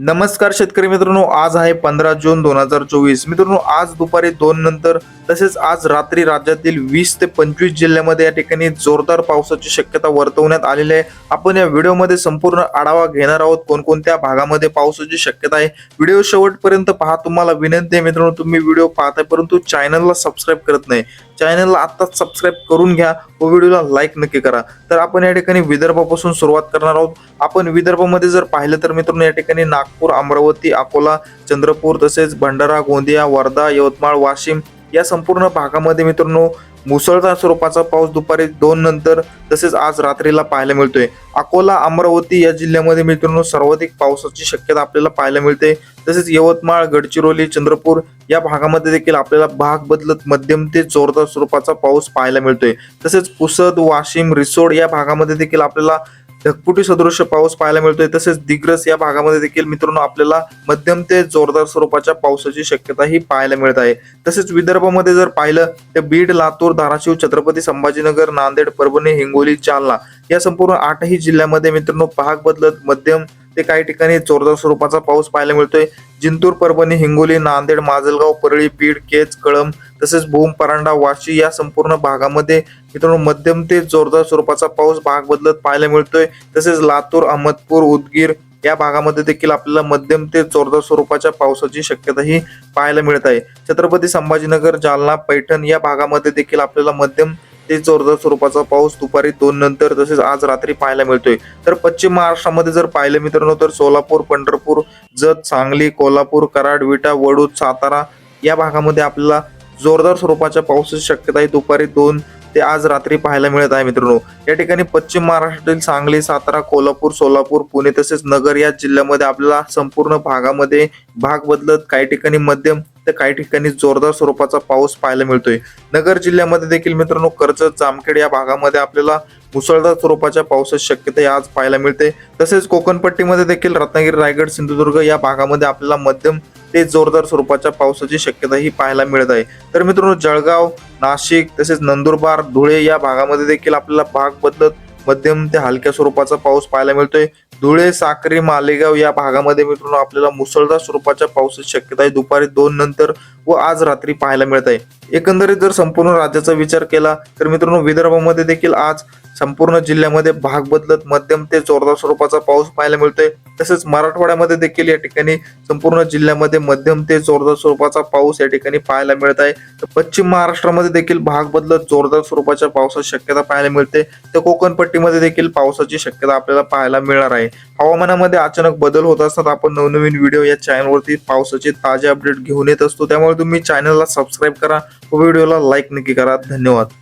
नमस्कार शेतकरी मित्रांनो आज आहे पंधरा जून दोन हजार चोवीस. मित्रांनो आज दुपारी दोन नंतर तसेच आज रात्री राज्यातील वीस ते पंचवीस जिल्ह्यामध्ये या ठिकाणी जोरदार पावसाची शक्यता वर्तवण्यात आलेली आहे. आपण या व्हिडिओमध्ये संपूर्ण आढावा घेणार आहोत कोणकोणत्या भागामध्ये पावसाची शक्यता आहे. व्हिडिओ शेवटपर्यंत पहा तुम्हाला विनंती आहे मित्रांनो तुम्ही व्हिडिओ पाहताय परंतु चॅनलला सबस्क्राईब करत नाही. चॅनलला आत्ताच सबस्क्राईब करून घ्या व व्हिडिओला लाईक नक्की करा. तर आपण या ठिकाणी विदर्भापासून सुरुवात करणार आहोत. आपण विदर्भामध्ये जर पाहिलं तर मित्रांनो या ठिकाणी नागपूर अमरावती अकोला चंद्रपूर तसेच भंडारा गोंदिया वर्धा यवतमाळ वाशिम या संपूर्ण भागामध्ये मित्रांनो मुसळधार स्वरूपाचा पाऊस दुपारी दोन नंतर तसेच आज रात्रीला पाहायला मिळतोय. अकोला अमरावती या जिल्ह्यामध्ये मित्रांनो सर्वाधिक पावसाची शक्यता आपल्याला पाहायला मिळते. तसेच यवतमाळ गडचिरोली चंद्रपूर या भागामध्ये देखील आपल्याला भाग बदलत मध्यम ते जोरदार स्वरूपाचा पाऊस पाहायला मिळतोय. तसेच पुसद वाशिम रिसोड या भागामध्ये देखील आपल्याला ढकपुटी सदृश्य पाऊस पाहायला मिळतोय तसेच दिग्रस या भागामध्ये देखील मित्रांनो आपल्याला मध्यम ते जोरदार स्वरूपाच्या पावसाची शक्यता ही पाहायला मिळत आहे. तसेच विदर्भामध्ये जर पाहिलं तर बीड लातूर धाराशिव छत्रपती संभाजीनगर नांदेड परभणी हिंगोली जालना या संपूर्ण आठही जिल्ह्यामध्ये मित्रांनो भाग बदलत मध्यम ते काही ठिकाणी जोरदार स्वरूपाचा पाऊस पाहायला मिळतोय. जिंतूर परभणी हिंगोली नांदेड माजलगाव परळी बीड केज कळम तसेच भूम परांडा वाशी या संपूर्ण भागामध्ये मित्रांनो मध्यम ते जोरदार स्वरूपाचा पाऊस भाग बदलत पाहायला मिळतोय. तसेच लातूर अहमदपूर उदगीर या भागामध्ये देखील आपल्याला मध्यम ते जोरदार स्वरूपाच्या पावसाची शक्यता ही पाहायला मिळत आहे. छत्रपती संभाजीनगर जालना पैठण या भागामध्ये देखील आपल्याला मध्यम ते जोरदार स्वरूपाचा पाऊस दुपारी दोन नंतर तसेच आज रात्री पाहायला मिळतोय. तर पश्चिम महाराष्ट्रामध्ये जर पाहिलं मित्रांनो तर सोलापूर पंढरपूर जत सांगली कोल्हापूर कराड विटा वडूद सातारा या भागामध्ये आपल्याला जोरदार स्वरूपाच्या पावसाची शक्यता ही दुपारी दोन ते आज रात्री पाहायला मिळत आहे मित्रांनो. या ठिकाणी पश्चिम महाराष्ट्रातील सांगली सातारा कोल्हापूर सोलापूर पुणे तसेच नगर या जिल्ह्यामध्ये आपल्याला संपूर्ण भागामध्ये भाग बदलत काही ठिकाणी मध्यम तर काही ठिकाणी जोरदार स्वरूपाचा पाऊस पाहायला मिळतोय. नगर जिल्ह्यामध्ये देखील मित्रांनो कर्जत जामखेड या भागामध्ये आपल्याला मुसळधार स्वरूपाच्या पावसाची शक्यता ही आज पाहायला मिळते. तसेच कोकणपट्टीमध्ये देखील रत्नागिरी रायगड सिंधुदुर्ग या भागामध्ये आपल्याला मध्यम ते जोरदार स्वरूपाच्या पावसाची शक्यता ही पाहायला मिळत आहे. तर मित्रांनो जळगाव नाशिक तसेच नंदुरबार धुळे या भागामध्ये देखील आपल्याला भाग बदलत मध्यम ते हलक्या स्वरूपाचा पाऊस पाहायला मिळतोय. धुळे साक्री मालेगाव या भागामध्ये मित्रांनो आपल्याला मुसळधार स्वरूपाच्या पावसाची शक्यता आहे. दुपारी दोन नंतर व आज रात्री पाहायला मिळत आहे एकंदरीत जर संपूर्ण राज्याचा विचार केला तर मित्रांनो विदर्भामध्ये देखील आज संपूर्ण जिल्ह्यामध्ये भाग बदलत मध्यम ते जोरदार स्वरूपाचा पाऊस पाहायला मिळतोय. तसेच मराठवाड्यामध्ये देखील या ठिकाणी संपूर्ण जिल्ह्यामध्ये मध्यम ते जोरदार स्वरूपाचा पाऊस या ठिकाणी पाहायला मिळत आहे तर पश्चिम महाराष्ट्रामध्ये देखील भाग बदलत जोरदार स्वरूपाच्या पावसाची शक्यता पाहायला मिळते. तर कोकणपट्टीमध्ये देखील पावसाची शक्यता आपल्याला पाहायला मिळणार आहे. हवामानामध्ये अचानक बदल होत असतात. आपण नवनवीन व्हिडिओ या चॅनलवरती पावसाचे ताजे अपडेट घेऊन येत असतो. त्यामुळे तुम्ही चॅनलला सबस्क्राईब करा व व्हिडिओला लाईक नक्की करा. धन्यवाद.